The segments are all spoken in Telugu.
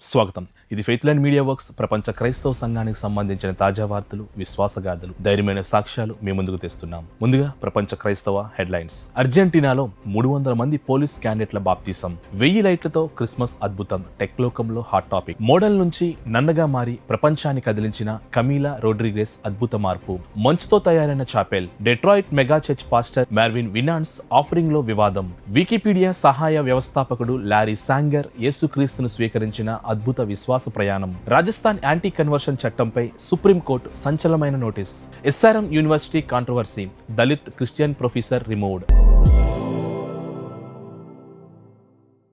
స్వాగతం. ఇది ఫెయిత్ ల్యాండ్ మీడియా వర్క్స్ ప్రపంచ క్రైస్తవ సంఘానికి సంబంధించిన తాజా వార్తలు విశ్వాసగాథలు ధైర్యమైన సాక్ష్యాలు మీ ముందుకు తెస్తున్నాం. ముందుగా ప్రపంచ క్రైస్తవ హెడ్లైన్స్. అర్జెంటీనాలో మూడు వందల మంది పోలీస్ క్యాండిడేట్ల బాప్తీసం. వెయ్యి లైట్లతో క్రిస్మస్ అద్భుతం. టెక్ లోకంలో హాట్ టాపిక్. మోడల్ నుంచి నన్నగా మారి ప్రపంచాన్ని కదిలించిన కమీలా రోడ్రిగేస్ అద్భుత మార్పు. మంచుతో తయారైన chapel. Detroit mega church pastor Marvin Winans ఆఫరింగ్లో వివాదం. వికీపీడియా సహాయ వ్యవస్థాపకుడు లారీ సాంగర్ యేసుక్రీస్తును స్వీకరించిన అద్భుత విశ్వాస ప్రయాణం. రాజస్థాన్ యాంటీ కన్వర్షన్ చట్టంపై Supreme Court సంచలనమైన notice. SRM university controversy. Dalit Christian professor removed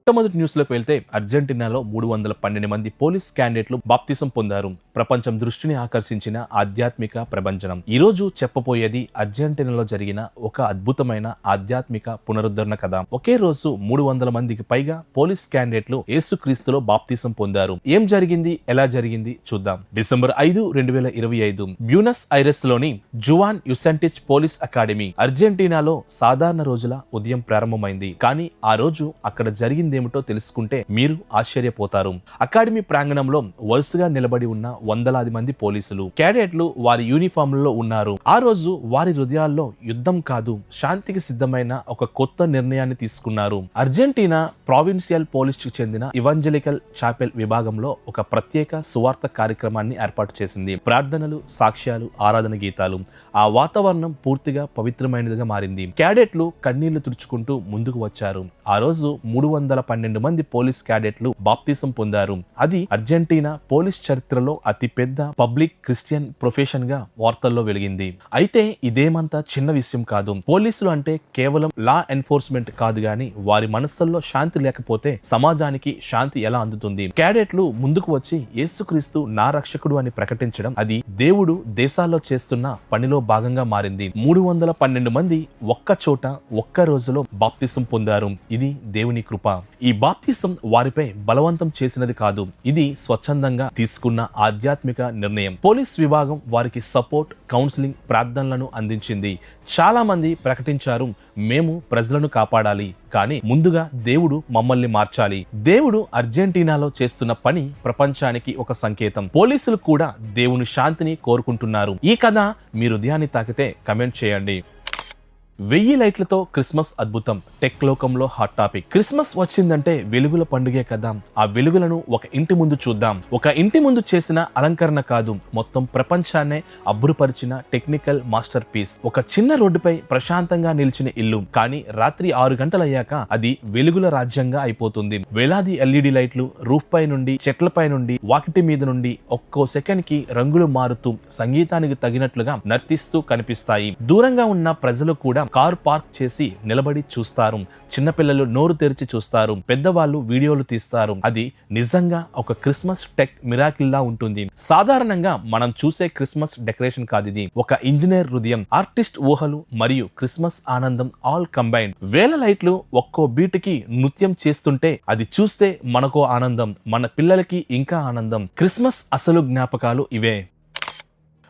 మొట్టమొదటి న్యూస్లోకి వెళ్తే అర్జెంటీనాలో మూడు వందల పన్నెండు మంది పోలీస్ క్యాండిడేట్లు బాప్తిసం పొందారు. ప్రపంచం దృష్టిని ఆకర్షించిన ఆధ్యాత్మిక ప్రభంజనం. ఈ రోజు చెప్పబోయేది అర్జెంటీనాలో జరిగిన ఒక అద్భుతమైన ఆధ్యాత్మిక పునరుద్ధరణ కథ. ఒకే రోజు మూడు వందల మందికి పైగా పోలీస్ క్యాండిడేట్లు ఏసుక్రీస్తులో బాప్తిసం పొందారు. ఏం జరిగింది? ఎలా జరిగింది? చూద్దాం. డిసెంబర్ ఐదు రెండు వేల ఇరవై ఐదు. బ్యూనస్ ఐరెస్లోని జువాన్ యుసెంటిచ్ పోలీస్ అకాడమీ అర్జెంటీనాలో సాధారణ రోజుల ఉదయం ప్రారంభమైంది. కానీ ఆ రోజు అక్కడ జరిగింది జరిగిందేమిటో తెలుసుకుంటే మీరు ఆశ్చర్యపోతారు. అకాడమీ ప్రాంగణంలో వరుసగా నిలబడి ఉన్న వందలాది మంది పోలీసులు క్యాడెట్లు వారి యూనిఫామ్లలో ఉన్నారు. ఆ రోజు వారి హృదయాల్లో యుద్ధం కాదు శాంతికి సిద్ధమైన ఒక కొత్త నిర్ణయాన్ని తీసుకున్నారు. అర్జెంటీనా ప్రావిన్సియల్ పోలీస్కు చెందిన ఇవాంజలికల్ చాపెల్ విభాగంలో ఒక ప్రత్యేక సువార్త కార్యక్రమాన్ని ఏర్పాటు చేసింది. ప్రార్థనలు సాక్ష్యాలు ఆరాధన గీతాలు. ఆ వాతావరణం పూర్తిగా పవిత్రమైనదిగా మారింది. క్యాడెట్లు కన్నీళ్ళు తుడుచుకుంటూ ముందుకు వచ్చారు. ఆ రోజు మూడు వందల పన్నెండు మంది పోలీస్ క్యాడెట్లు బాప్తిసం పొందారు. అది అర్జెంటీనా పోలీస్ చరిత్రలో అతిపెద్ద పబ్లిక్ క్రిస్టియన్ ప్రొఫెషన్గా వార్తల్లో వెలిగింది. అయితే ఇదేమంతా చిన్న విషయం కాదు. పోలీసులు అంటే కేవలం లా ఎన్ఫోర్స్మెంట్ కాదు గాని వారి మనస్సుల్లో శాంతి లేకపోతే సమాజానికి శాంతి ఎలా అందుతుంది? క్యాడెట్లు ముందుకు వచ్చి యేసుక్రీస్తు నా రక్షకుడు అని ప్రకటించడం అది దేవుడు దేశాల్లో చేస్తున్న పనిలో భాగంగా మారింది. మూడు వందల పన్నెండు మంది ఒక్క చోట ఒక్క రోజులో బాప్తిసం పొందారు. ఇది దేవుని కృప. ఈ బాప్తిసం వారిపై బలవంతం చేసినది కాదు. ఇది స్వచ్ఛందంగా తీసుకున్న ఆధ్యాత్మిక నిర్ణయం. పోలీస్ విభాగం వారికి సపోర్ట్ కౌన్సిలింగ్ ప్రార్థనలను అందించింది. చాలా మంది ప్రకటించారు మేము ప్రజలను కాపాడాలి కానీ ముందుగా దేవుడు మమ్మల్ని మార్చాలి. దేవుడు అర్జెంటీనాలో చేస్తున్న పని ప్రపంచానికి ఒక సంకేతం. పోలీసులు కూడా దేవుని శాంతిని కోరుకుంటున్నారు. ఈ కథ మీ హృదయాన్ని తాకితే కమెంట్ చేయండి. వెయ్యి లైట్లతో క్రిస్మస్ అద్భుతం. టెక్ లోకంలో హాట్ టాపిక్. క్రిస్మస్ వచ్చిందంటే వెలుగుల పండుగే కదా. ఆ వెలుగులను ఒక ఇంటి ముందు చూద్దాం. ఒక ఇంటి ముందు చేసిన అలంకరణ కాదు. మొత్తం ప్రపంచాన్నే అబ్బురుపరిచిన టెక్నికల్ మాస్టర్ పీస్. ఒక చిన్న రోడ్డుపై ప్రశాంతంగా నిలిచిన ఇల్లు. కానీ రాత్రి ఆరు గంటలయ్యాక అది వెలుగుల రాజ్యంగా అయిపోతుంది. వేలాది ఎల్ఈడి లైట్లు రూఫ్ పై నుండి చెట్లపై నుండి వాకిటి మీద నుండి ఒక్కో సెకండ్కి రంగులు మారుతూ సంగీతానికి తగినట్లుగా నర్తిస్తూ కనిపిస్తాయి. దూరంగా ఉన్న ప్రజలు కూడా కారు పార్క్ చేసి నిలబడి చూస్తారు. చిన్నపిల్లలు నోరు తెరిచి చూస్తారు. పెద్దవాళ్ళు వీడియోలు తీస్తారు. అది నిజంగా ఒక క్రిస్మస్ టెక్ మిరాకిల్ లా ఉంటుంది. సాధారణంగా మనం చూసే క్రిస్మస్ డెకరేషన్ కాదు ఇది. ఒక ఇంజనీర్ హృదయం ఆర్టిస్ట్ ఊహలు మరియు క్రిస్మస్ ఆనందం ఆల్ కంబైన్డ్. వేల లైట్లు ఒక్కో బీటుకి నృత్యం చేస్తుంటే అది చూస్తే మనకో ఆనందం మన పిల్లలకి ఇంకా ఆనందం. క్రిస్మస్ అసలు జ్ఞాపకాలు ఇవే.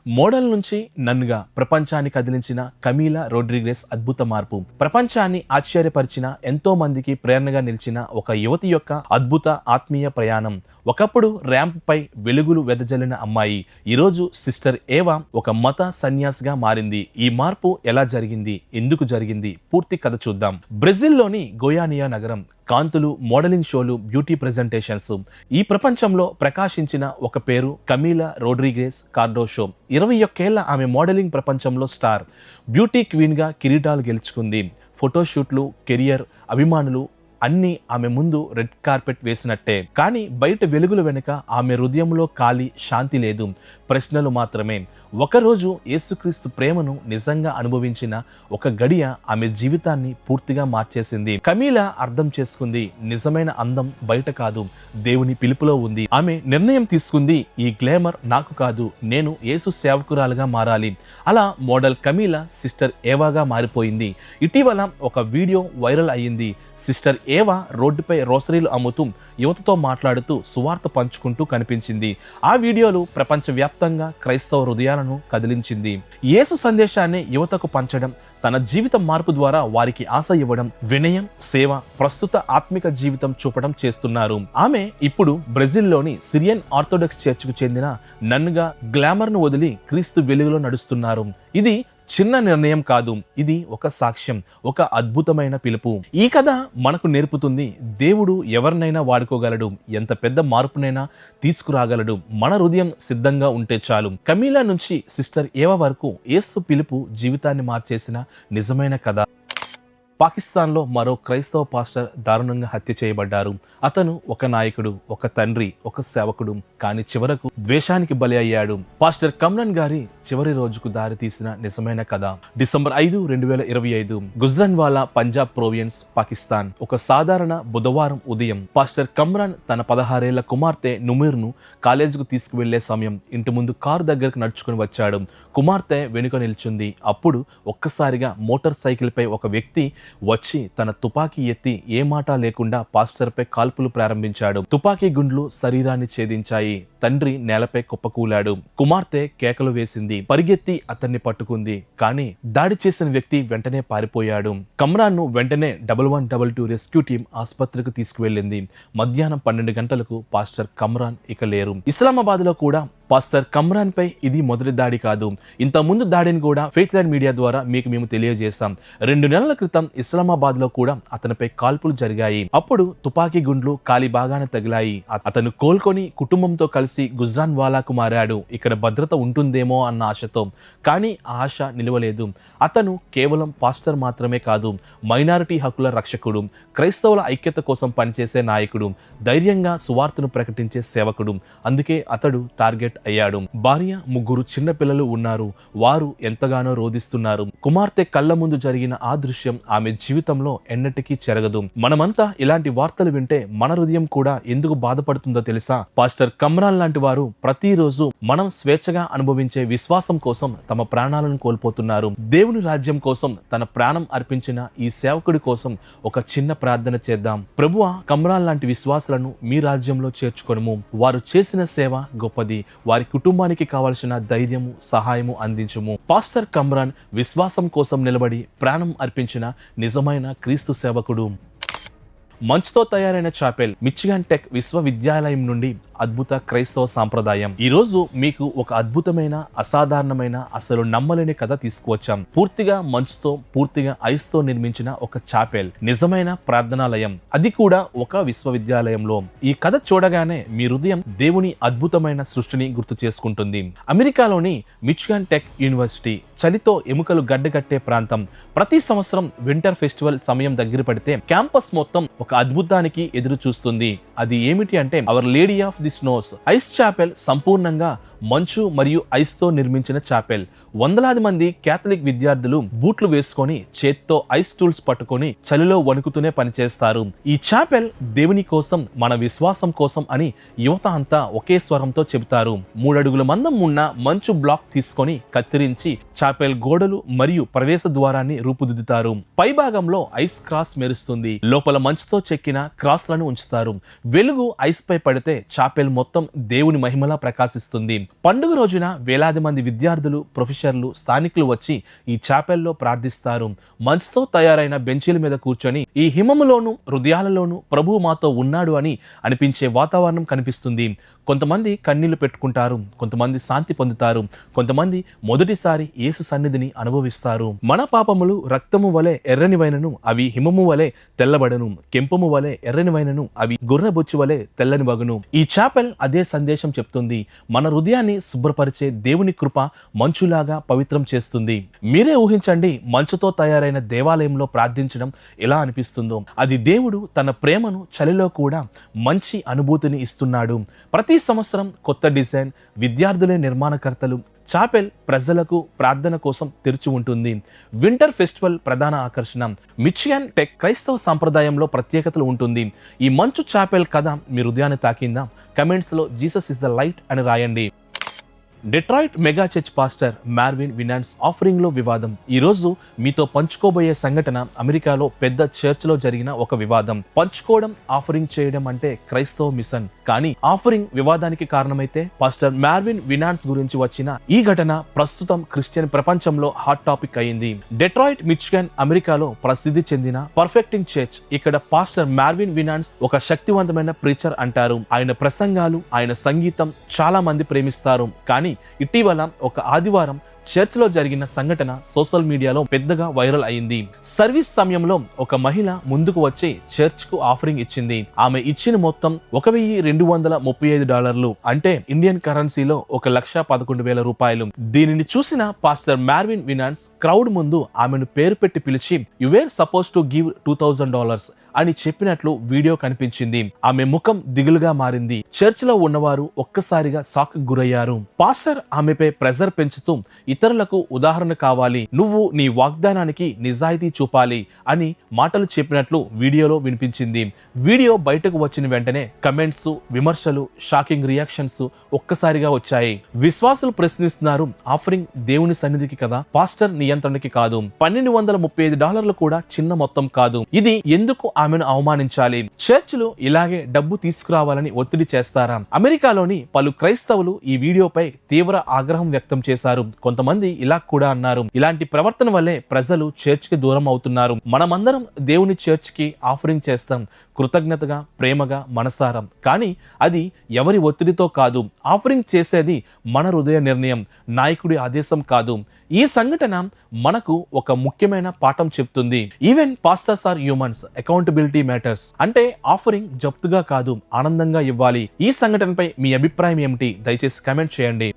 మోడల్ నుంచి నన్నుగా ప్రపంచాన్ని కదిలించిన కమీలా రోడ్రిగ్రెస్ అద్భుత మార్పు. ప్రపంచాన్ని ఆశ్చర్యపరిచిన ఎంతో మందికి ప్రేరణగా నిలిచిన ఒక యువతి యొక్క అద్భుత ఆత్మీయ ప్రయాణం. ఒకప్పుడు ర్యాంప్పై వెలుగులు వెదజల్లిన అమ్మాయి ఈరోజు సిస్టర్ ఏవా ఒక మత సన్యాసిగా మారింది. ఈ మార్పు ఎలా జరిగింది? ఎందుకు జరిగింది? పూర్తి కథ చూద్దాం. బ్రెజిల్లోని గోయానియా నగరం కాంతులు మోడలింగ్ షోలు బ్యూటీ ప్రెజెంటేషన్స్. ఈ ప్రపంచంలో ప్రకాశించిన ఒక పేరు కమీలా రోడ్రిగేస్ కార్డోషో. ఇరవై ఒక్కేళ్ళ ఆమె మోడలింగ్ ప్రపంచంలో స్టార్. బ్యూటీ క్వీన్గా కిరీటాలు గెలుచుకుంది. ఫోటోషూట్లు కెరియర్ అభిమానులు అన్ని ఆమె ముందు రెడ్ కార్పెట్ వేసినట్టే. కానీ బయట వెలుగుల వెనుక ఆమె హృదయంలో ఖాళీ శాంతి లేదు. ప్రశ్నలు మాత్రమే. ఒకరోజు యేసుక్రీస్తు ప్రేమను నిజంగా అనుభవించిన ఒక గడియ ఆమె జీవితాన్ని పూర్తిగా మార్చేసింది. కమీల అర్థం చేసుకుంది నిజమైన అందం బయట కాదు దేవుని పిలుపులో ఉంది. ఆమె నిర్ణయం తీసుకుంది ఈ గ్లామర్ నాకు కాదు నేను యేసు సేవకురాలుగా మారాలి. అలా మోడల్ కమీల సిస్టర్ ఏవాగా మారిపోయింది. ఇటీవల ఒక వీడియో వైరల్ అయ్యింది. సిస్టర్ ఏవా రోడ్డుపై రోసరీలు అమ్ముతూ యువతతో మాట్లాడుతూ సువార్త పంచుకుంటూ కనిపించింది. ఆ వీడియోలు ప్రపంచవ్యాప్తంగా క్రైస్తవ హృదయాలను కదిలించింది. యేసు సందేశాన్ని యువతకు పంచడం తన జీవిత మార్పు ద్వారా వారికి ఆశ ఇవ్వడం వినయం సేవ ప్రస్తుత ఆత్మిక జీవితం చూపడం చేస్తున్నారు. ఆమె ఇప్పుడు బ్రెజిల్లోని సిరియన్ ఆర్థోడాక్స్ చర్చ్కు చెందిన నన్నుగా గ్లామర్ను వదిలి క్రీస్తు వెలుగులో నడుస్తున్నారు. ఇది చిన్న నిర్ణయం కాదు ఇది ఒక సాక్ష్యం ఒక అద్భుతమైన పిలుపు. ఈ కథ మనకు నేర్పుతుంది దేవుడు ఎవరినైనా వాడుకోగలడు ఎంత పెద్ద మార్పునైనా తీసుకురాగలడు మన హృదయం సిద్ధంగా ఉంటే చాలు. కమీలా నుంచి సిస్టర్ ఏవ వరకు ఏసు పిలుపు జీవితాన్ని మార్చేసిన నిజమైన కథ? పాకిస్తాన్లో మరో క్రైస్తవ పాస్టర్ దారుణంగా హత్య చేయబడ్డారు. అతను ఒక నాయకుడు ఒక తండ్రి ఒక సేవకుడు కానీ చివరకు ద్వేషానికి బలి అయ్యాడు. పాస్టర్ కమ్రన్ గారి చివరి రోజుకు దారి తీసిన నిజమైన కథ. డిసెంబర్ ఐదు రెండు వేల ఇరవై ఐదు. గుజ్రన్వాలా పంజాబ్ ప్రోవియన్స్ పాకిస్తాన్. ఒక సాధారణ బుధవారం ఉదయం పాస్టర్ కమ్రాన్ తన పదహారేళ్ళ కుమార్తె నుమీర్ను కాలేజీకు తీసుకువెళ్ళే సమయం ఇంటి ముందు కారు దగ్గరకు నడుచుకుని వచ్చాడు. కుమార్తె వెనుక నిల్చుంది. అప్పుడు ఒక్కసారిగా మోటార్ సైకిల్ పై ఒక వ్యక్తి వచ్చి తన తుపాకీ ఎత్తి ఏ మాట లేకుండా పాస్టర్పై కాల్పులు ప్రారంభించాడు. తుపాకీ గుండ్లు శరీరాన్ని ఛేదించాయి. తండ్రి నేలపై కుప్పకూలాడు. కుమార్తె కేకలు వేసింది. పరిగెత్తి అతన్ని పట్టుకుంది. కానీ దాడి చేసిన వ్యక్తి వెంటనే పారిపోయాడు. కమ్రాన్ను వెంటనే double one double two rescue team ఆసుపత్రికి తీసుకువెళ్ళింది. మధ్యాహ్నం పన్నెండు గంటలకు పాస్టర్ కమ్రాన్ ఇక లేరు. ఇస్లామాబాద్లో కూడా పాస్టర్ కమ్రాన్ పై ఇది మొదటి దాడి కాదు. ఇంత ముందు దాడిని కూడా ఫెయిత్ లైన్ మీడియా ద్వారా మీకు మేము తెలియజేశాం రెండు నెలల క్రితం ఇస్లామాబాద్లో కూడా అతనిపై కాల్పులు జరిగాయి. అప్పుడు తుపాకీ గుండ్లు కాలి బాగాన తగిలాయి. అతను కోలుకొని కుటుంబంతో కలిసి గుజ్రాన్ వాలాకు మారాడు. ఇక్కడ భద్రత ఉంటుందేమో అన్న ఆశతో. కానీ ఆ ఆశ నిలవలేదు. అతను కేవలం పాస్టర్ మాత్రమే కాదు మైనారిటీ హక్కుల రక్షకుడు క్రైస్తవుల ఐక్యత కోసం పనిచేసే నాయకుడు ధైర్యంగా సువార్తను ప్రకటించే సేవకుడు. అందుకే అతడు టార్గెట్ అయ్యాడు. భార్య ముగ్గురు చిన్న పిల్లలు ఉన్నారు. వారు ఎంతగానో రోధిస్తున్నారు. కుమార్తె కళ్ళ ముందు జరిగిన ఆ దృశ్యం ఆమె జీవితంలో ఎన్నటికీ చెరగదు. మనమంతా ఇలాంటి వార్తలు వింటే మన హృదయం కూడా ఎందుకు బాధపడుతుందో తెలుసా? పాస్టర్ కమ్రాన్ లాంటి వారు ప్రతిరోజు మనం స్వేచ్ఛగా అనుభవించే విశ్వాసం కోసం తమ ప్రాణాలను కోల్పోతున్నారు. దేవుని రాజ్యం కోసం తన ప్రాణం అర్పించిన ఈ సేవకుడి కోసం ఒక చిన్న ప్రార్థన చేద్దాం. ప్రభువా కమ్రాన్ లాంటి విశ్వాసాలను మీ రాజ్యంలో చేర్చుకొనుము. వారు చేసిన సేవ గొప్పది. వారి కుటుంబానికి కావలసిన ధైర్యము సహాయము అందించుము. పాస్టర్ కమ్రాన్ విశ్వాసం కోసం నిలబడి ప్రాణం అర్పించిన నిజమైన క్రీస్తు సేవకుడు. మంచుతో తయారైన చాపెల్ మిచిగాన్ టెక్ విశ్వవిద్యాలయం నుండి అద్భుత క్రైస్తవ సాంప్రదాయం. ఈరోజు మీకు ఒక అద్భుతమైన అసాధారణమైన అసలు నమ్మలేని కథ తీసుకువచ్చాం. పూర్తిగా మంచుతో పూర్తిగా ఐస్తో నిర్మించిన ఒక చాపెల్. నిజమైన ప్రార్థనాలయం. అది కూడా ఒక విశ్వవిద్యాలయంలో. ఈ కథ చూడగానే మీ హృదయం దేవుని అద్భుతమైన సృష్టిని గుర్తు చేసుకుంటుంది. అమెరికాలోని మిచ్గాన్ టెక్ యూనివర్సిటీ చలితో ఎముకలు గడ్డగట్టే ప్రాంతం. ప్రతి సంవత్సరం వింటర్ ఫెస్టివల్ సమయం దగ్గర పడితే క్యాంపస్ మొత్తం ఒక అద్భుతానికి ఎదురు చూస్తుంది అది ఏమిటి అంటే Our Lady of the Snows. Ice chapel సంపూర్ణంగా మంచు మరియు ఐస్తో నిర్మించిన చాపెల్. వందలాది మంది కేథలిక్ విద్యార్థులు బూట్లు వేసుకొని చేత్తో ఐస్ టూల్స్ పట్టుకొని చలిలో వణుకుతూనే పనిచేస్తారు. ఈ చాపెల్ దేవుని కోసం మన విశ్వాసం కోసం అని యువత అంతా ఒకే స్వరంతో చెబుతారు. మూడడుగుల మందం ఉన్న మంచు బ్లాక్ తీసుకొని కత్తిరించి చాపెల్ గోడలు మరియు ప్రవేశ ద్వారాన్ని రూపుదిద్దుతారు. పై భాగంలో ఐస్ క్రాస్ మెరుస్తుంది. లోపల మంచుతో చెక్కిన క్రాస్లను ఉంచుతారు. వెలుగు ఐస్ పై పడితే చాపెల్ చాపెల్ మొత్తం దేవుని మహిమలా ప్రకాశిస్తుంది. పండుగ రోజున వేలాది మంది విద్యార్థులు ప్రొఫెసర్లు స్థానికులు వచ్చి ఈ చాపెల్లో ప్రార్థిస్తారు. మంచుతో తయారైన బెంచీల మీద కూర్చొని ఈ హిమములోను హృదయాలలోను ప్రభువు మాతో ఉన్నాడు అని అనిపించే వాతావరణం కనిపిస్తుంది. కొంతమంది కన్నీళ్ళు పెట్టుకుంటారు కొంతమంది శాంతి పొందుతారు కొంతమంది మొదటిసారి యేసు సన్నిధిని అనుభవిస్తారు. మన పాపములు రక్తము వలె ఎర్రనివైనను అవి హిమము వలె తెల్లబడను కెంపము వలె ఎర్రనివైనను అవి గుర్రబొచ్చు వలె తెల్లని వగును. ఈ చాపెల్ అదే సందేశం చెప్తుంది. మన హృదయాన్ని శుభ్రపరిచే దేవుని కృప మంచులాగా పవిత్రం చేస్తుంది. మీరే ఊహించండి మంచుతో తయారైన దేవాలయంలో ప్రార్థించడం ఎలా అనిపిస్తుందో? అది దేవుడు తన ప్రేమను చలిలో కూడా మంచి అనుభూతిని ఇస్తున్నాడు. ప్రతి సంవత్సరం కొత్త డిజైన్ విద్యార్థులే నిర్మాణకర్తలు చాపెల్ ప్రజలకు ప్రార్థన కోసం తెరిచి ఉంటుంది. వింటర్ ఫెస్టివల్ ప్రధాన ఆకర్షణ. మిచియన్ టెక్ క్రైస్తవ సాంప్రదాయంలో ప్రత్యేకతలు ఉంటుంది. ఈ మంచు చాపెల్ కథ మీ హృదయాన్ని తాకిందా? కమెంట్స్లో జీసస్ ఇస్ ద లైట్ అని రాయండి. Detroit mega church pastor Marvin Winans ఆఫరింగ్లో వివాదం. ఈరోజు మీతో పంచుకోబోయే సంఘటన అమెరికాలో పెద్ద చర్చ్లో జరిగిన ఒక వివాదం. పంచుకోవడం ఆఫరింగ్ చేయడం అంటే క్రైస్తవ మిషన్. కానీ ఆఫరింగ్ వివాదానికి కారణమైతే పాస్టర్ మార్విన్ వినాన్స్ గురించి వచ్చిన ఈ ఘటన ప్రస్తుతం క్రిస్టియన్ ప్రపంచంలో హాట్ టాపిక్ అయింది. డెట్రాయిట్ మిచ్గన్ అమెరికాలో ప్రసిద్ధి చెందిన పర్ఫెక్టింగ్ చర్చ్. ఇక్కడ పాస్టర్ మార్విన్ వినాన్స్ ఒక శక్తివంతమైన ప్రీచర్ అంటారు. ఆయన ప్రసంగాలు ఆయన సంగీతం చాలా మంది ప్రేమిస్తారు. కానీ ఇటీవల ఒక ఆదివారం చర్చ్లో జరిగిన సంఘటన సోషల్ మీడియాలో పెద్దగా వైరల్ అయింది. సర్వీస్ సమయంలో ఒక మహిళ ముందుకు వచ్చి చర్చ్కు ఆఫరింగ్ ఇచ్చింది. ఆమె ఇచ్చిన మొత్తం ఒక వెయ్యి రెండు వందల ముప్పై ఐదు డాలర్లు. అంటే ఇండియన్ కరెన్సీలో ఒక లక్ష పదకొండు వేల రూపాయలు. దీనిని చూసిన పాస్టర్ మార్విన్ వినాన్స్ క్రౌడ్ ముందు ఆమెను పేరు పెట్టి పిలిచి you were suppose to give two thousand dollars అని చెప్పినట్లు వీడియో కనిపించింది. ఆమె ముఖం దిగులుగా మారింది. చర్చ్లో ఉన్నవారు ఒక్కసారిగా షాక్ గురయ్యారు. పాస్టర్ ఆమెపై ప్రెజర్ పెంచుతూ ఇతరులకు ఉదాహరణ కావాలి. నువ్వు నీ వాగ్దానానికి నిజాయితీ చూపాలి అని మాటలు చెప్పినట్లు వీడియోలో వినిపించింది. వీడియో బయటకు వచ్చిన వెంటనే కమెంట్స్ విమర్శలు షాకింగ్ రియాక్షన్స్ ఒక్కసారిగా వచ్చాయి. విశ్వాసులు ప్రశ్నిస్తున్నారు ఆఫరింగ్ దేవుని సన్నిధికి కదా పాస్టర్ నియంత్రణకి కాదు. పన్నెండు వందల ముప్పై ఐదు డాలర్లు కూడా చిన్న మొత్తం కాదు. ఇది ఎందుకు ఆమెను అవమానించాలి. చర్చిలు ఇలాగే డబ్బు తీసుకురావాలని ఒత్తిడి చేస్తారా? అమెరికాలోని పలు క్రైస్తవులు ఈ వీడియోపై తీవ్ర ఆగ్రహం వ్యక్తం చేశారు. కొంతమంది ఇలా కూడా అన్నారు. ఇలాంటి ప్రవర్తన వల్లే ప్రజలు చర్చ్కి దూరం అవుతున్నారు. మనమందరం దేవుని చర్చికి ఆఫరింగ్ చేస్తాం. కృతజ్ఞతగా ప్రేమగా మనసారం. కానీ అది ఎవరి ఒత్తిడితో కాదు. ఆఫరింగ్ చేసేది మన హృదయ నిర్ణయం. నాయకుడి ఆదేశం కాదు. ఈ సంఘటన మనకు ఒక ముఖ్యమైన పాఠం చెప్తుంది. Even pastors are humans accountability matters. అంటే ఆఫరింగ్ జప్తుగా కాదు ఆనందంగా ఇవ్వాలి. ఈ సంఘటనపై మీ అభిప్రాయం ఏమిటి? దయచేసి కమెంట్ చేయండి.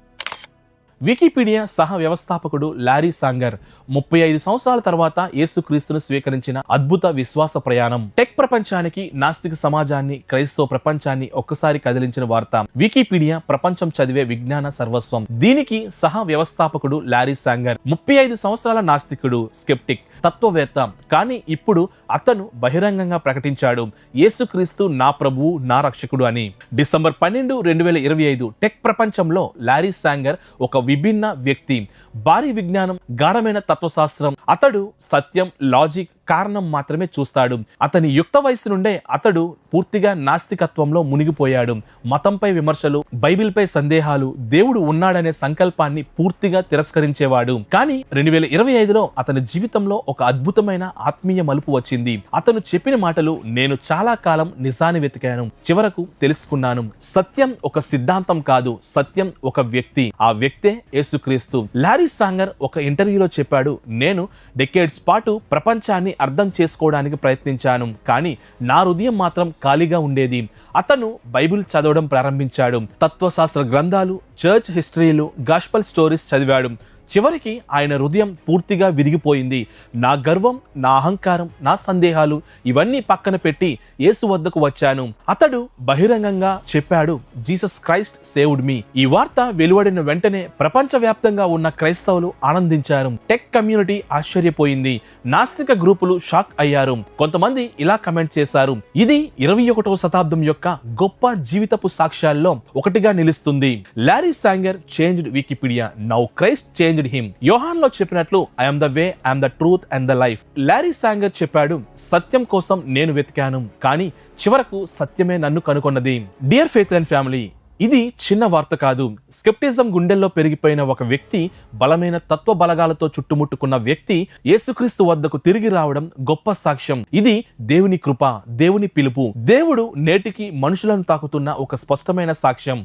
వికీపీడియా సహ వ్యవస్థాపకుడు లారీ సాంగర్ ముప్పై ఐదు సంవత్సరాల తర్వాత యేసుక్రీస్తును స్వీకరించిన అద్భుత విశ్వాస ప్రయాణం. టెక్ ప్రపంచానికి నాస్తిక సమాజాన్ని క్రైస్తవ ప్రపంచాన్ని ఒక్కసారి కదిలించిన వార్త. వికీపీడియా ప్రపంచం చదివే విజ్ఞాన సర్వస్వం. దీనికి సహ వ్యవస్థాపకుడు లారీ సాంగర్ ముప్పై ఐదు సంవత్సరాల నాస్తికుడు స్కెప్టిక్. తత్వవేత్త. కానీ ఇప్పుడు అతను బహిరంగంగా ప్రకటించాడు. యేసుక్రీస్తు నా ప్రభువు నా రక్షకుడు అని. డిసెంబర్ పన్నెండు రెండు వేల ఇరవై ఐదు టెక్ ప్రపంచంలో లారీ సాంగర్ ఒక విభిన్న వ్యక్తి. భారీ విజ్ఞానం గాఢమైన తత్వశాస్త్రం. అతడు సత్యం లాజిక్ కారణం మాత్రమే చూస్తాడు. అతని యుక్త వయసు నుండే అతడు పూర్తిగా నాస్తికత్వంలో మునిగిపోయాడు. మతంపై విమర్శలు బైబిల్పై సందేహాలు దేవుడు ఉన్నాడనే సంకల్పాన్ని పూర్తిగా తిరస్కరించేవాడు. కానీ రెండు వేల ఇరవై ఐదులో అతని జీవితంలో ఒక అద్భుతమైన ఆత్మీయ మలుపు వచ్చింది. అతను చెప్పిన మాటలు నేను చాలా కాలం నిజాన్ని వెతికాను. చివరకు తెలుసుకున్నాను. సత్యం ఒక సిద్ధాంతం కాదు. సత్యం ఒక వ్యక్తి. ఆ వ్యక్తే యేసుక్రీస్తు. లారీ సాంగర్ ఒక ఇంటర్వ్యూలో చెప్పాడు. నేను డెకేడ్స్ పాటు ప్రపంచాన్ని అర్థం చేసుకోవడానికి ప్రయత్నించాను. కానీ నా హృదయం మాత్రం ఖాళీగా ఉండేది. అతను బైబిల్ చదవడం ప్రారంభించాడు. తత్వశాస్త్ర గ్రంథాలు చర్చ్ హిస్టరీలు గాష్పల్ స్టోరీస్ చదివాడు. చివరికి ఆయన హృదయం పూర్తిగా విరిగిపోయింది. నా గర్వం నా అహంకారం నా సందేహాలు ఇవన్నీ పక్కన పెట్టి యేసు వద్దకు వచ్చాను. అతడు బహిరంగంగా చెప్పాడు జీసస్ క్రైస్ట్ సేవ్డ్ మీ. ఈ వార్త వెలువడిన వెంటనే ప్రపంచవ్యాప్తంగా ఉన్న క్రైస్తవులు ఆనందించారు. టెక్ కమ్యూనిటీ ఆశ్చర్యపోయింది. నాస్తిక గ్రూపులు షాక్ అయ్యారు. కొంతమంది ఇలా కమెంట్ చేశారు ఇది ఇరవై ఒకటవ శతాబ్దం యొక్క గొప్ప జీవితపు సాక్ష్యాల్లో ఒకటిగా నిలుస్తుంది. Larry Sanger changed Wikipedia. Now Christ change changed him యోహాన్లో చెప్పినట్లు I'm the way I'm the truth and the life Larry Sanger చెప్పాడు సత్యం కోసం నేను వెతికాను కానీ చివరకు సత్యమే నన్ను కనుకొన్నది డియర్ ఫెయిత్ అండ్ ఫ్యామిలీ ఇది చిన్న వార్త కాదు. స్కెప్టిజం గుండెల్లో పెరిగిపోయిన ఒక వ్యక్తి బలమైన తత్వ బలగాలతో చుట్టుముట్టుకున్న వ్యక్తి యేసుక్రీస్తు వద్దకు తిరిగి రావడం గొప్ప సాక్ష్యం. ఇది దేవుని కృప దేవుని పిలుపు. దేవుడు నేటికి మనుషులను తాకుతున్న ఒక స్పష్టమైన సాక్ష్యం.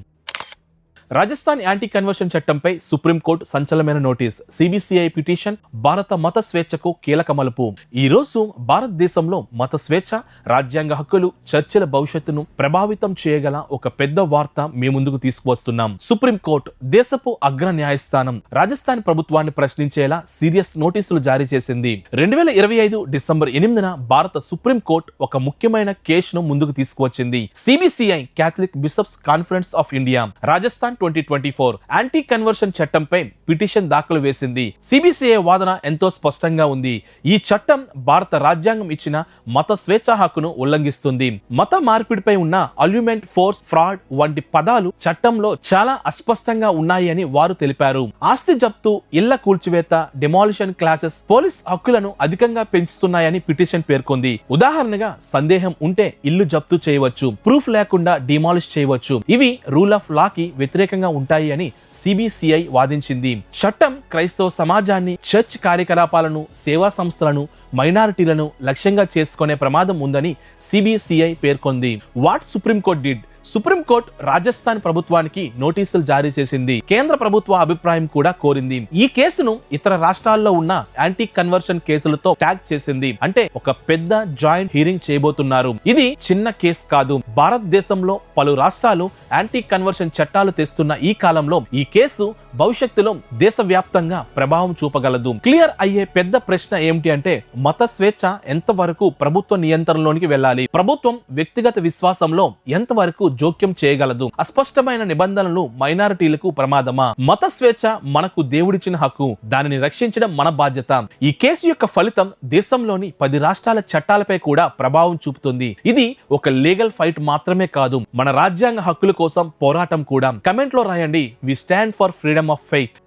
రాజస్థాన్ యాంటీ కన్వర్షన్ చట్టంపై సుప్రీంకోర్టు సంచలనమైన నోటీస్. సిబిసిఐ పిటిషన్ భారత మత స్వేచ్ఛకు కీలక మలుపు. ఈ రోజు భారతదేశంలో మత స్వేచ్ఛ రాజ్యాంగ హక్కులు చర్చల భవిష్యత్తును ప్రభావితం చేయగల ఒక పెద్ద వార్త మీ ముందుకు తీసుకువస్తున్నాం. సుప్రీంకోర్టు దేశపు అగ్ర న్యాయస్థానం రాజస్థాన్ ప్రభుత్వాన్ని ప్రశ్నించేలా సీరియస్ నోటీసులు జారీ చేసింది. రెండు వేల ఇరవై ఐదు డిసెంబర్ ఎనిమిదిన భారత సుప్రీంకోర్టు ఒక ముఖ్యమైన కేసును ముందుకు తీసుకువచ్చింది. CBCI Catholic bishops conference of India. Rajasthan twenty twenty four anti conversion చట్టంపై పిటిషన్ దాఖలు వేసింది. సిబిసిఐ వాదన ఎంతో స్పష్టంగా ఉంది. ఈ చట్టం భారత రాజ్యాంగం ఇచ్చిన మత స్వేచ్ఛ హక్కును ఉల్లంఘిస్తుంది. మత మార్పిడిపై ఉన్న అల్యూమెంట్ ఫోర్స్ ఫ్రాడ్ వంటి పదాలు చట్టంలో చాలా అస్పష్టంగా ఉన్నాయి అని వారు తెలిపారు. ఆస్తి జప్తు ఇళ్ళ కూల్చివేత డెమాలిషన్ క్లాసెస్ పోలీస్ హక్కులను అధికంగా పెంచుతున్నాయని పిటిషన్ పేర్కొంది. ఉదాహరణగా సందేహం ఉంటే ఇల్లు జప్తు చేయవచ్చు ప్రూఫ్ లేకుండా డిమాలిష్ చేయవచ్చు. ఇవి రూల్ ఆఫ్ లా కి వ్యతిరేకంగా ఉంటాయి అని సిబిసిఐ వాదించింది. చట్టం క్రైస్తవ సమాజాన్ని చర్చ్ కార్యకలాపాలను సేవా సంస్థలను మైనారిటీలను లక్ష్యంగా చేసుకునే ప్రమాదం ఉందని సిబిసిఐ పేర్కొంది. What Supreme Court did? Supreme Court Rajasthan ప్రభుత్వానికి నోటీసులు జారీ చేసింది. కేంద్ర ప్రభుత్వ అభిప్రాయం కూడా కోరింది. ఈ కేసును ఇతర రాష్ట్రాల్లో ఉన్న యాంటీ కన్వర్షన్ కేసులతో ట్యాగ్ చేసింది. అంటే ఒక పెద్ద జాయింట్ హీరింగ్ చేయబోతున్నారు. ఇది చిన్న కేసు కాదు. భారతదేశంలో పలు రాష్ట్రాలు యాంటీ కన్వర్షన్ చట్టాలు తెస్తున్న ఈ కాలంలో ఈ కేసు భవిష్యత్తులో దేశవ్యాప్తంగా ప్రభావం చూపగలదు. క్లియర్ అయ్యే పెద్ద ప్రశ్న ఏమిటి అంటే మత స్వేచ్ఛ ఎంతవరకు ప్రభుత్వ నియంత్రణలోనికి వెళ్ళాలి? ప్రభుత్వం వ్యక్తిగత విశ్వాసంలో ఎంతవరకు జోక్యం చేయగలదు? అస్పష్టమైన నిబంధనలు మైనారిటీలకు ప్రమాదమా? మత స్వేచ్ఛ మనకు దేవుడిచ్చిన హక్కు దానిని రక్షించడం మన బాధ్యత. ఈ కేసు యొక్క ఫలితం దేశంలోని పది రాష్ట్రాల చట్టాలపై కూడా ప్రభావం చూపుతుంది. ఇది ఒక లీగల్ ఫైట్ మాత్రమే కాదు మన రాజ్యాంగ హక్కుల కోసం పోరాటం కూడా. కమెంట్లో రాయండి we stand for freedom of faith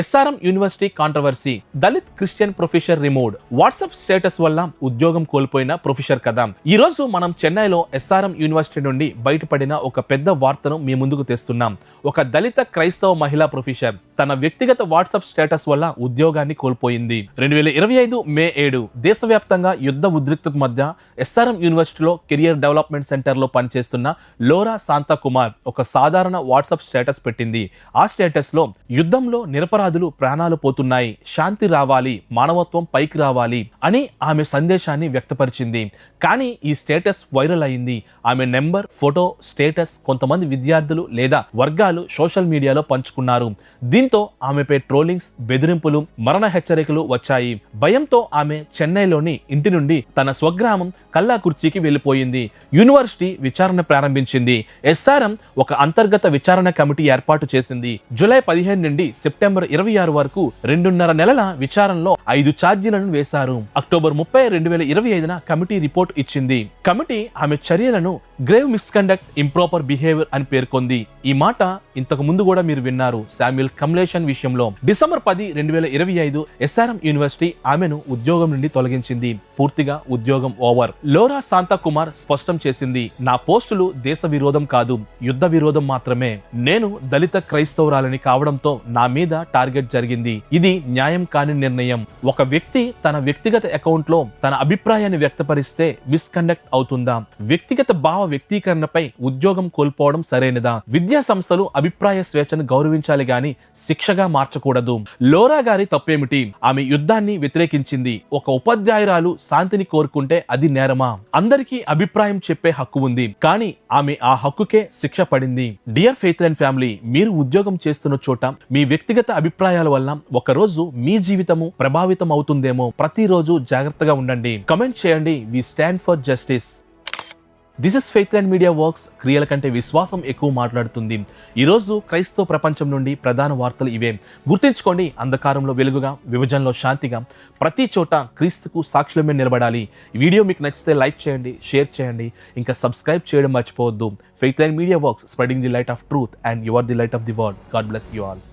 SRM university controversy Dalit Christian professor removed WhatsApp status వల్ల ఉద్యోగం కోల్పోయిన ప్రొఫెసర్ కదా. ఈ రోజు మనం చెన్నైలో ఎస్ఆర్ఎం యూనివర్సిటీ నుండి బయటపడిన ఒక పెద్ద వార్తను మీ ముందుకు తెస్తున్నాం. ఒక దళిత క్రైస్తవ మహిళా ప్రొఫెసర్ తన వ్యక్తిగత వాట్సాప్ స్టేటస్ వల్ల ఉద్యోగాన్ని కోల్పోయింది. రెండు వేల ఇరవై ఐదు మే ఏడు దేశవ్యాప్తంగా యుద్ధ ఉద్రిక్తత మధ్య ఎస్ఆర్ఎం యూనివర్సిటీలో కెరియర్ డెవలప్మెంట్ సెంటర్లో పనిచేస్తున్న లోరా శాంతా కుమార్ ఒక సాధారణ వాట్సాప్ స్టేటస్ పెట్టింది. ఆ స్టేటస్లో యుద్ధంలో వేలాదులు ప్రాణాలు పోతున్నాయి. శాంతి రావాలి మానవత్వం పైకి రావాలి అని ఆమె సందేశాన్ని వ్యక్తపరిచింది. కానీ ఈ స్టేటస్ వైరల్ అయింది. ఆమె నెంబర్ ఫోటో స్టేటస్ కొంతమంది విద్యార్థులు లేదా వర్గాలు సోషల్ మీడియాలో పంచుకున్నారు. దీంతో ఆమెపై ట్రోలింగ్స్ బెదిరింపులు మరణ హెచ్చరికలు వచ్చాయి. భయంతో ఆమె చెన్నైలోని ఇంటి నుండి తన స్వగ్రామం కల్లాకుర్చికి వెళ్ళిపోయింది. యూనివర్సిటీ విచారణ ప్రారంభించింది. ఎస్ఆర్ఎం ఒక అంతర్గత విచారణ కమిటీ ఏర్పాటు చేసింది. జూలై పదిహేను నుండి సెప్టెంబర్ ఇరవై ఆరు వరకు రెండున్నర నెలల విచారణలో ఐదు ఛార్జీలను వేశారు. అక్టోబర్ ముప్పై రెండు వేల ఇరవై ఐదున కమిటీ రిపోర్ట్ ఇచ్చింది. కమిటీ ఆమె చర్యలను గ్రేవ్ మిస్కండక్ట్ ఇంప్రాపర్ బిహేవియర్ అని పేర్కొంది. ఈ మాట ఇంతకు ముందు కూడా మీరు విన్నారు శామ్యుల్ కమ్లేషన్ విషయంలో. డిసెంబర్ పది రెండు వేల ఇరవై ఐదు ఎస్ఆర్ఎం యూనివర్సిటీ ఆమెను ఉద్యోగం నుండి తొలగించింది. పూర్తిగా ఉద్యోగం ఓవర్. లోరా శాంతా కుమార్ స్పష్టం చేసింది. నా పోస్టులు దేశ విరోధం కాదు యుద్ధ విరోధం మాత్రమే. నేను దళిత క్రైస్తవురాలని కావడంతో నా మీద టార్గెట్ జరిగింది. ఇది న్యాయం కాని నిర్ణయం. ఒక వ్యక్తి తన వ్యక్తిగత అకౌంట్లో తన అభిప్రాయాన్ని వ్యక్తపరిస్తే మిస్కండక్ట్ అవుతుందా? వ్యక్తిగత భావ వ్యక్తీకరణపై ఉద్యోగం కోల్పోవడం సరైనదా? విద్యా సంస్థలు అభిప్రాయ స్వేచ్ఛను గౌరవించాలి గాని శిక్షగా మార్చకూడదు. లోరా గారి తప్పేమిటి? ఆమె యుద్ధాన్ని వ్యతిరేకించింది. ఒక ఉపాధ్యాయురాలు శాంతిని కోరుకుంటే అది నేరమా? అందరికీ అభిప్రాయం చెప్పే హక్కు ఉంది. కానీ ఆమె ఆ హక్కుకే శిక్ష పడింది. డియర్ ఫెయిత్ అండ్ ఫ్యామిలీ మీరు ఉద్యోగం చేస్తున్న చోట మీ వ్యక్తిగత అభిప్రాయాల వల్ల ఒక రోజు మీ జీవితము ప్రభావితం అవుతుందేమో ప్రతిరోజు జాగ్రత్తగా ఉండండి. కమెంట్ చేయండి. We stand for justice. This is faith and media works క్రియల కంటే విశ్వాసం ఎక్కువ మాట్లాడుతుంది. ఈరోజు క్రైస్తవ ప్రపంచం నుండి ప్రధాన వార్తలు ఇవే. గుర్తుంచుకోండి అంధకారంలో వెలుగుగా విభజనలో శాంతిగా ప్రతి చోట క్రీస్తుకు సాక్షులమే నిలబడాలి. వీడియో మీకు నచ్చితే లైక్ చేయండి షేర్ చేయండి. ఇంకా సబ్స్క్రైబ్ చేయడం మర్చిపోవద్దు. Faith and media works spreading the light of truth and you are the light of the world God bless you all